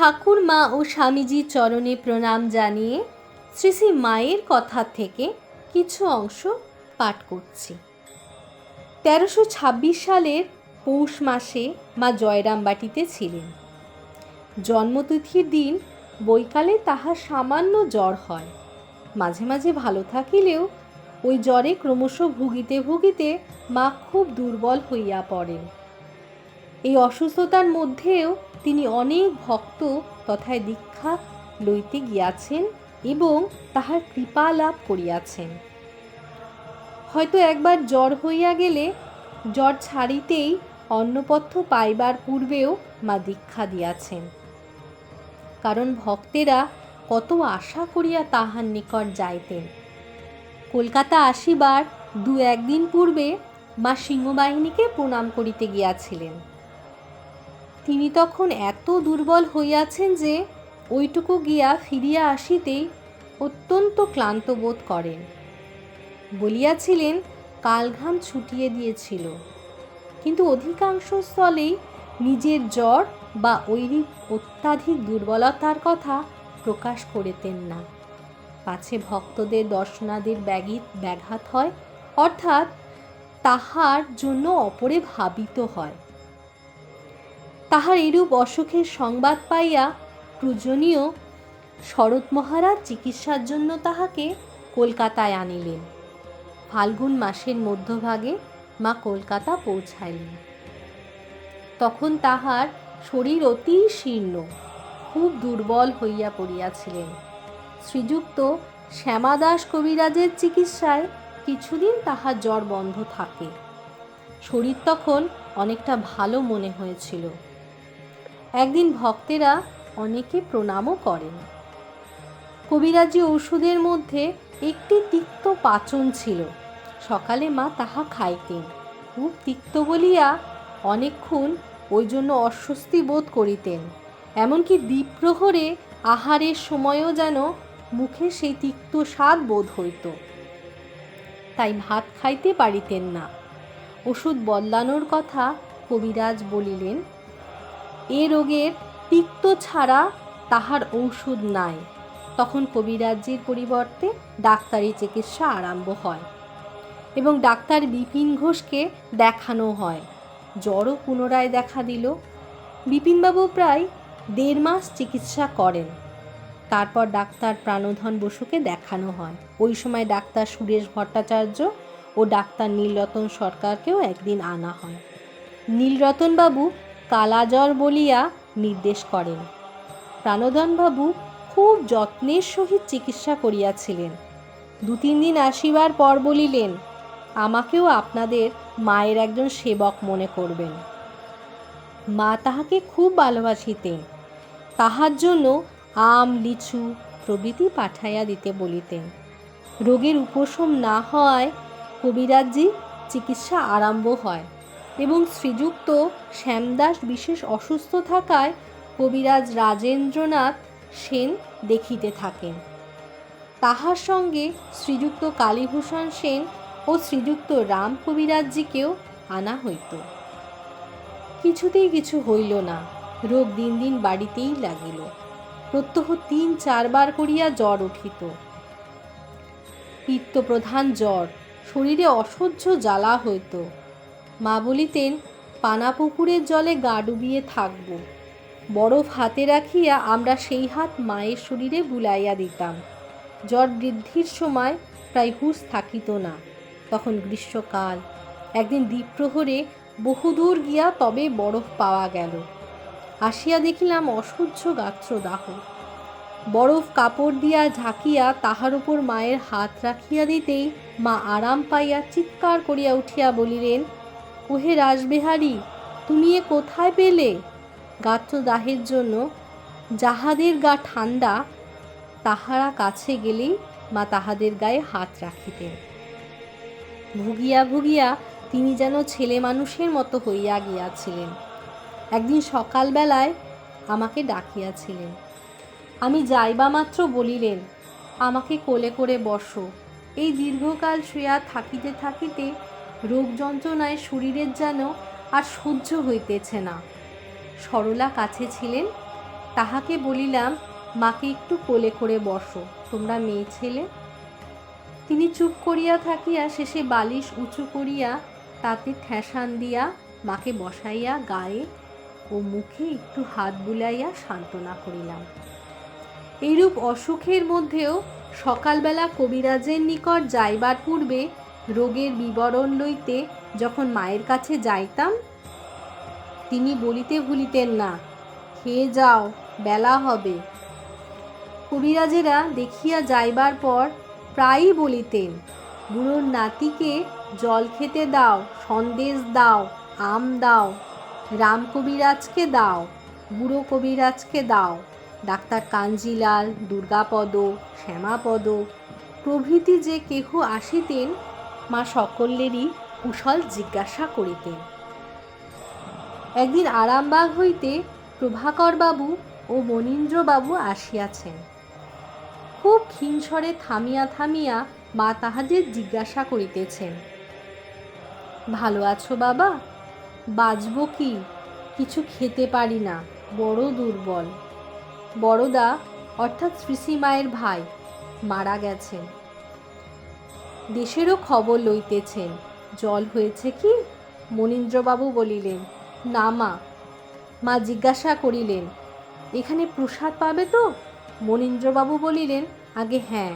ঠাকুর মা ও স্বামীজির চরণে প্রণাম জানিয়ে শ্রী শ্রী মায়ের কথা থেকে কিছু অংশ পাঠ করছি। তেরোশো ছাব্বিশ সালের পৌষ মাসে মা জয়রামবাটিতে ছিলেন। জন্মতিথির দিন বৈকালে তাহার সামান্য জ্বর হয়। মাঝে মাঝে ভালো থাকিলেও ওই জ্বরে ক্রমশ ভুগিতে ভুগিতে মা খুব দুর্বল হইয়া পড়েন। এই অসুস্থতার মধ্যেও তিনি অনেক ভক্ত তথায় দীক্ষা লইতে গিয়াছেন এবং তাহার কৃপা লাভ করিয়াছেন। হয়তো একবার জ্বর হইয়া গেলে জ্বর ছাড়িতেই অন্নপথ্য পাইবার পূর্বেও মা দীক্ষা দিয়াছেন। কারণ ভক্তেরা কত আশা করিয়া তাহার নিকট যাইতেন। কলকাতা আসিবার দু একদিন পূর্বে মা সিংহবাহিনীকে প্রণাম করিতে গিয়াছিলেন। তিনি তখন এত দুর্বল হইয়াছেন যে ওইটুকু গিয়া ফিরিয়া আসিতেই অত্যন্ত ক্লান্ত বোধ করেন। বলিয়াছিলেন, কালঘাম ছুটিয়ে দিয়েছিল। কিন্তু অধিকাংশ স্থলেই নিজের জ্বর বা ঐরিক অত্যাধিক দুর্বলতার কথা প্রকাশ করিতেন না। পাছে ভক্তদের দর্শনাদের ব্যাগিত ব্যাঘাত হয়, অর্থাৎ তাহার জন্য অপরে ভাবিত হয়। তাহার এরূপ অসুখের সংবাদ পাইয়া পূজনীয় শরৎ মহারাজ চিকিৎসার জন্য তাহাকে কলকাতায় আনিলেন। ফাল্গুন মাসের মধ্যভাগে মা কলকাতা পৌঁছাইলেন। তখন তাহার শরীর অতি শীর্ণ, খুব দুর্বল হইয়া পড়িয়াছিলেন। শ্রীযুক্ত শ্যামাদাস কবিরাজের চিকিৎসায় কিছুদিন তাহার জ্বর বন্ধ থাকে। শরীর তখন অনেকটা ভালো মনে হয়েছিল। একদিন ভক্তেরা অনেকে প্রণামও করেন। কবিরাজি ওষুধের মধ্যে একটি তিক্ত পাচন ছিল। সকালে মা তাহা খাইতেন। খুব তিক্ত বলিয়া অনেকক্ষণ ওই জন্য অস্বস্তি বোধ করিতেন। এমনকি দ্বীপ্রহরে আহারের সময়ও যেন মুখে সেই তিক্ত স্বাদ বোধ হইত। তাই ভাত খাইতে পারিতেন না। ওষুধ বদলানোর কথা কবিরাজ বলিলেন এ রোগের তিক্ত ছাড়া তাহার ঔষধ নাই। তখন কবিরাজ্যের পরিবর্তে ডাক্তারি চিকিৎসা আরম্ভ হয় এবং ডাক্তার বিপিন ঘোষকে দেখানো হয়। জ্বরও পুনরায় দেখা দিল। বিপিনবাবু প্রায় দেড় মাস চিকিৎসা করেন। তারপর ডাক্তার প্রাণধন বসুকে দেখানো হয়। ওই সময় ডাক্তার সুরেশ ভট্টাচার্য ও ডাক্তার নীলরতন সরকারকেও একদিন আনা হয়। নীলরতনবাবু কালাজ্বর বলিয়া নির্দেশ করেন। প্রাণধনবাবু খুব যত্নের সহিত চিকিৎসা করিয়াছিলেন। দু তিন দিন আসিবার পর বলিলেন, আমাকেও আপনাদের মায়ের একজন সেবক মনে করবেন। মা তাহাকে খুব ভালোবাসিতেন। তাহার জন্য আম, লিচু প্রভৃতি পাঠাইয়া দিতে বলিতেন। রোগের উপশম না হওয়ায় কবিরাজি চিকিৎসা আরম্ভ হয়। এবং শ্রীযুক্ত শ্যামদাস বিশেষ অসুস্থ থাকায় কবিরাজ রাজেন্দ্রনাথ সেন দেখিতে থাকেন। তাহার সঙ্গে শ্রীযুক্ত কালীভূষণ সেন ও শ্রীযুক্ত রাম কবিরাজজিকেও আনা হইত। কিছুতেই কিছু হইল না, রোগ দিন দিন বাড়িতেই লাগিল। প্রত্যহ তিন চারবার করিয়া জ্বর উঠিত। পিত্তপ্রধান জ্বর, শরীরে অসহ্য জ্বালা হইত। মা বলিতেন, পানা পুকুরের জলে গা ডুবিয়ে থাকব। বরফ হাতে রাখিয়া আমরা সেই হাত মায়ের শরীরে বুলাইয়া দিতাম। জ্বর বৃদ্ধির সময় প্রায় হুশ থাকিত না। তখন গ্রীষ্মকাল। একদিন দ্বীপ্রহরে বহুদূর গিয়া তবে বরফ পাওয়া গেল। আসিয়া দেখিলাম অসহ্য গাত্র গাত্রদাহ। বরফ কাপড় দিয়া ঝাঁকিয়া তাহার উপর মায়ের হাত রাখিয়া দিতেই মা আরাম পাইয়া চিৎকার করিয়া উঠিয়া বলিলেন ওহে রাসবিহারী তুমি এ কোথায় পেলে? গাত্রদাহের জন্য যাহাদের গা ঠান্ডা তাহারা কাছে গেলেই মা তাহাদের গায়ে হাত রাখিতেন। ভুগিয়া ভুগিয়া তিনি যেন ছেলে মানুষের মতো হইয়া গিয়াছিলেন। একদিন সকালবেলায় আমাকে ডাকিয়াছিলেন। আমি যাইবা মাত্র বলিলেন, আমাকে কোলে করে বসো। এই দীর্ঘকাল শুয়া থাকিতে থাকিতে রোগ যন্ত্রণায় শরীরের যেন আর সহ্য হইতেছে না। সরলা কাছে ছিলেন, তাহাকে বলিলাম, মাকে একটু কোলে করে বসো, তোমরা মেয়ে ছেলে? তিনি চুপ করিয়া থাকিয়া শেষে বালিশ উঁচু করিয়া তাতে ঠেসান দিয়া মাকে বসাইয়া গায়ে ও মুখে একটু হাত বুলাইয়া সান্ত্বনা করিলাম। এইরূপ অসুখের মধ্যেও সকালবেলা কবিরাজের নিকট যাইবার পূর্বে রোগের বিবরণ লইতে যখন মায়ের কাছে যাইতাম, তিনি বলিতে ভুলিতেন না খেয়ে যাও, বেলা হবে কবিরাজেরা দেখিয়া যাইবার পর প্রায়ই বলিতেন, বুড়োর নাতিকে জল খেতে দাও, সন্দেশ দাও, আম দাও, রাম কবিরাজকে দাও, বুড়ো কবিরাজকে দাও, ডাক্তার কাঞ্জিলাল, দুর্গাপদ, শ্যামাপদ, প্রভৃতি যে কেহ আসিতেন মা সকলেরই কুশল জিজ্ঞাসা করিতেন। একদিন আরামবাগ হইতে প্রভাকরবাবু ও মনীন্দ্রবাবু আসিয়াছেন। খুব ক্ষীণস্বরে থামিয়া থামিয়া মা তাহাদের জিজ্ঞাসা করিতেছেন, ভালো আছো বাবা? বাঁচব কি? কিছু খেতে পারি না, বড় দুর্বল। বড়দা, অর্থাৎ শ্রীশ্রী মায়ের ভাই, মারা গেছেন। দেশেরও খবর লইতেছেন জল হয়েছে কি? মনীন্দ্রবাবু বলিলেন, না মা। মা জিজ্ঞাসা করিলেন, এখানে প্রসাদ পাবে তো? মনীন্দ্রবাবু বলিলেন, আগে হ্যাঁ।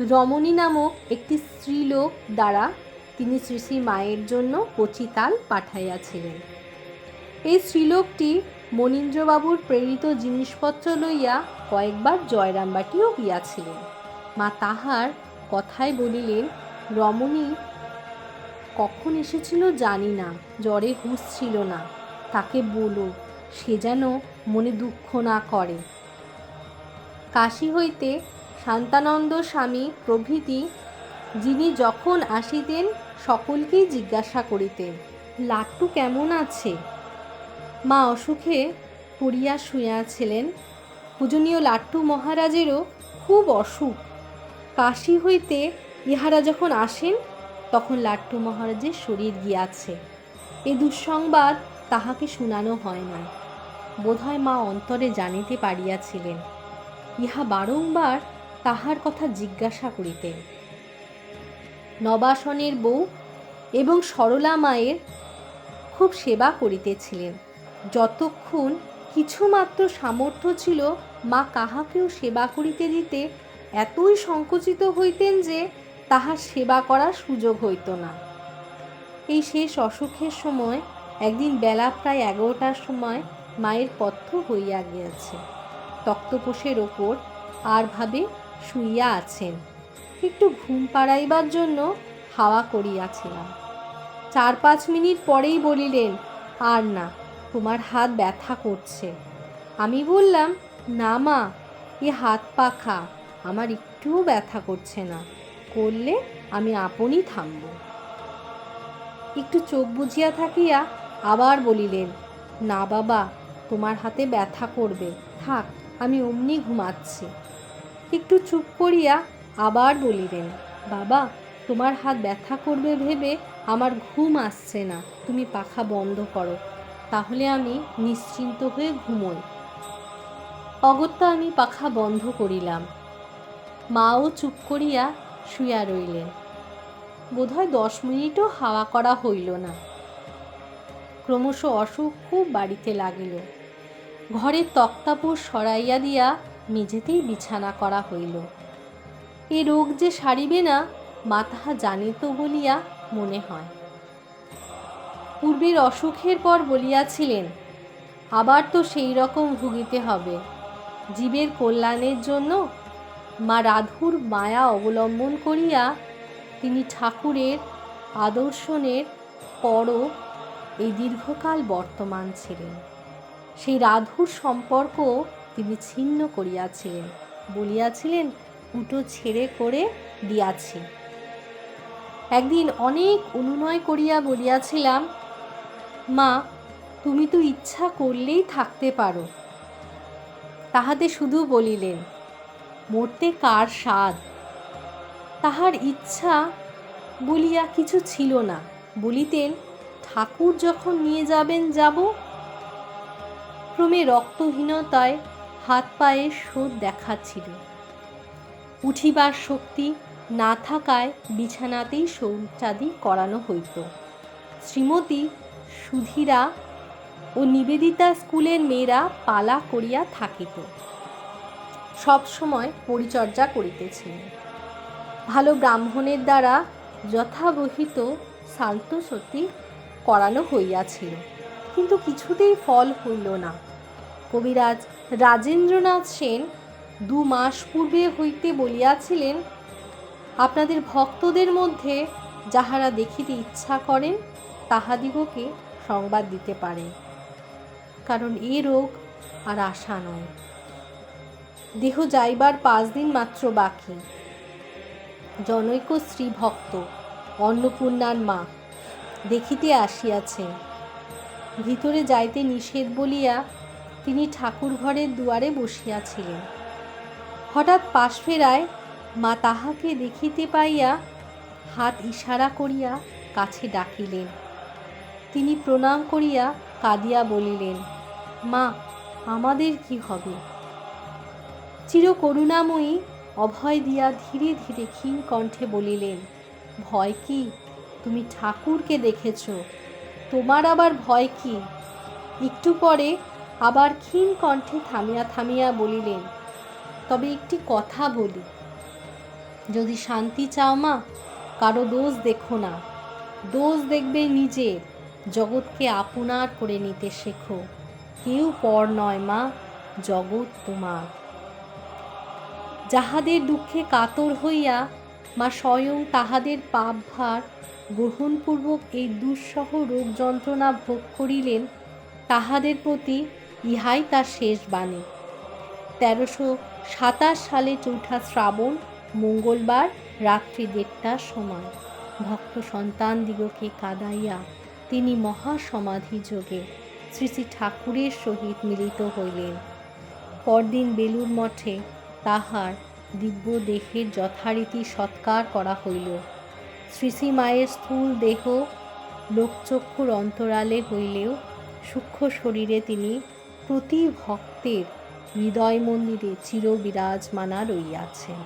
রমণী নামক একটি স্ত্রীলোক দ্বারা তিনি শ্রী শ্রী মায়ের জন্য কচিতাল পাঠাইয়াছিলেন। এই স্ত্রীলোকটি মনীন্দ্রবাবুর প্রেরিত জিনিসপত্র লইয়া কয়েকবার জয়রামবাটিও গিয়াছিলেন। মা তাহার কথায় বলিলেন, রমণী, কখন এসেছিল জানি না, জ্বরে হুঁশ ছিল না। তাকে বলো, সে যেন মনে দুঃখ না করে কাশী হইতে শান্তানন্দ স্বামী প্রভৃতি, যিনি যখন আসিতেন, সকলকেই জিজ্ঞাসা করিতেন, লাট্টু কেমন আছে মা অসুখে পড়িয়া শুইয়াছিলেন। পূজনীয় লাট্টু মহারাজেরও খুব অসুখ। কাশী হইতে ইহারা যখন আসেন, তখন লাট্টু মহারাজের শরীর গিয়াছে। এ দুঃসংবাদ তাহাকে শুনানো হয় না বোধহয় মা অন্তরে জানিতে পারিয়াছিলেন। ইহা বারংবার তাহার কথা জিজ্ঞাসা করিতেন। নবাসনের বউ এবং সরলা মায়ের খুব সেবা করিতেছিলেন। যতক্ষণ কিছুমাত্র সামর্থ্য ছিল মা কাহাকেও সেবা করিতে দিতে এতই সংকুচিত হইতেন যে তাহার সেবা করার সুযোগ হইত না। এই শেষ অসুখের সময়, একদিন বেলা প্রায় এগারোটার সময় মায়ের পথ্য হইয়া গিয়াছে। তক্তপোষের ওপর আর ভাবে শুইয়া আছেন। একটু ঘুম পাড়াইবার জন্য হাওয়া করিয়াছিলাম। চার পাঁচ মিনিট পরেই বলিলেন, আর না, তোমার হাত ব্যথা করছে। আমি বললাম, না মা, এ হাত পাখা। আমার একটুও ব্যথা করছে না। করলে আমি আপনই থামব। একটু চোখ বুঝিয়া থাকিয়া আবার বলিলেন, না বাবা, তোমার হাতে ব্যথা করবে। থাক, আমি অমনি ঘুমাচ্ছি। একটু চুপ করিয়া আবার বলিলেন, বাবা, তোমার হাত ব্যথা করবে ভেবে আমার ঘুম আসছে না। তুমি পাখা বন্ধ করো, তাহলে আমি নিশ্চিন্ত হয়ে ঘুমোই। অগত্যা আমি পাখা বন্ধ করিলাম। মাও চুপ করিয়া শুইয়া রইলেন। বোধহয় দশ মিনিটও হাওয়া করা হইল না। ক্রমশ অসুখ খুব বাড়িতে লাগিল। ঘরের তক্তাপুর সরাইয়া দিয়া মেঝেতেই বিছানা করা হইল। এ রোগ যে সারিবে না মা তাহা জানিত বলিয়া মনে হয়। পূর্বের অসুখের পর বলিয়াছিলেন, আবার তো সেই রকম ভুগিতে হবে। জীবের কল্যাণের জন্য মা রাধুর মায়া অবলম্বন করিয়া তিনি ঠাকুরের আদর্শনের পরও এই দীর্ঘকাল বর্তমান ছিলেন। সেই রাধুর সম্পর্ক তিনি ছিন্ন করিয়াছিলেন, বলিয়াছিলেন, উটো ছেড়ে করে দিয়াছি। একদিন অনেক অনুনয় করিয়া বলিয়াছিলাম, মা, তুমি তো ইচ্ছা করলেই থাকতে পারো। তাহাতে শুধু বলিলেন মরতে কার স্বাদ? তাহার ইচ্ছা বলিয়া কিছু ছিল না। বলিতেন, ঠাকুর যখন নিয়ে যাবেন, যাব। ক্রমে রক্তহীনতায় হাত পায়ে শোধ দেখাচ্ছিল। উঠিবার শক্তি না থাকায় বিছানাতেই শৌচাদি করানো হইত। শ্রীমতী সুধীরা ও নিবেদিতা স্কুলের মেয়েরা পালা করিয়া থাকিত। সবসময় পরিচর্যা করিতেছেন। ভালো ব্রাহ্মণের দ্বারা যথাবহিত শান্ত সতী করানো হইয়াছিল, কিন্তু কিছুতেই ফল হইল না। কবিরাজ রাজেন্দ্রনাথ সেন দু মাস পূর্বে হইতে বলিয়াছিলেন, আপনাদের ভক্তদের মধ্যে যাহারা দেখিতে ইচ্ছা করেন, তাহাদিগকে সংবাদ দিতে পারে। কারণ এ রোগ আর আশা নয়। দেহ যাইবার পাঁচ দিন মাত্র বাকি। জনৈক শ্রী ভক্ত অন্নপূর্ণার মা, দেখিতে আসিয়াছেন। ভিতরে যাইতে নিষেধ বলিয়া তিনি ঠাকুর ঘরের দুয়ারে বসিয়াছিলেন। হঠাৎ পাশ ফেরায় মা তাহাকে দেখিতে পাইয়া হাত ইশারা করিয়া কাছে ডাকিলেন। তিনি প্রণাম করিয়া কাঁদিয়া বলিলেন, মা, আমাদের কি হবে? চিরকরুণাময়ী অভয় দিয়া ধীরে ধীরে ক্ষীণ কণ্ঠে বলিলেন, ভয় কি? তুমি ঠাকুরকে দেখেছ। তোমার আবার ভয় কি? একটু পরে আবার ক্ষীণ কণ্ঠে থামিয়া থামিয়া বলিলেন, তবে একটি কথা বলি। যদি শান্তি চাও মা, কারও দোষ দেখো না। দোষ দেখবে নিজের। জগৎকে আপনার করে নিতে শেখো। কেউ পর নয় মা, জগৎ তোমার। যাহাদের দুঃখে কাতর হইয়া মা স্বয়ং তাহাদের পাপ ভার গ্রহণপূর্বক এই দুঃসহ রোগ যন্ত্রণা ভোগ করিলেন, তাহাদের প্রতি ইহাই তার শেষ বাণী। তেরোশো সাতাশ সালে চৌঠা শ্রাবণ, মঙ্গলবার, রাত্রি দেড়টার সময়। ভক্ত সন্তান দিগকে কাদাইয়া তিনি মহাসমাধি যোগে শ্রী শ্রী ঠাকুরের সহিত মিলিত হইলেন। পরদিন বেলুর মঠে তাহার দিব্য দেহের যথারীতি সৎকার করা হইল। শ্রী শ্রী মায়ের স্থূল দেহ লোকচক্ষুর অন্তরালে হইলেও সূক্ষ্ম শরীরে তিনি প্রতি ভক্তের হৃদয় মন্দিরে চিরবিরাজমানা রইয়াছেন।